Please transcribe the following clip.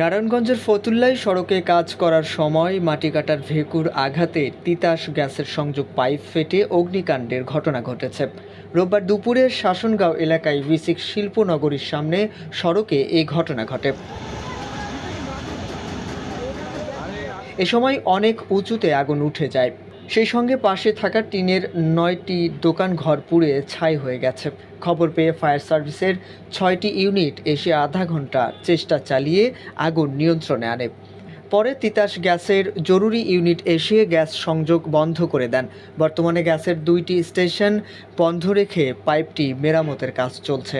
নারায়ণগঞ্জের ফতুল্লায় সড়কে কাজ করার সময় মাটি কাটার ভেকুর আঘাতে তিতাস গ্যাসের সংযোগ পাইপ ফেটে অগ্নিকাণ্ডের ঘটনা ঘটেছে। রোববার দুপুরে শাসনগাঁও এলাকায় বিসিক শিল্পনগরীর সামনে সড়কে এই ঘটনা ঘটে। এ সময় অনেক উঁচুতে আগুন উঠে যায়। সেই সঙ্গে পাশে থাকা টিনের নয়টি দোকান ঘর পুড়ে ছাই হয়ে গেছে। খবর পেয়ে ফায়ার সার্ভিসের ছয়টি ইউনিট এসে আধা ঘণ্টা চেষ্টা চালিয়ে আগুন নিয়ন্ত্রণে আনে। পরে তিতাস গ্যাসের জরুরি ইউনিট এসে গ্যাস সংযোগ বন্ধ করে দেন। বর্তমানে গ্যাসের দুইটি স্টেশন বন্ধ রেখে পাইপটি মেরামতের কাজ চলছে।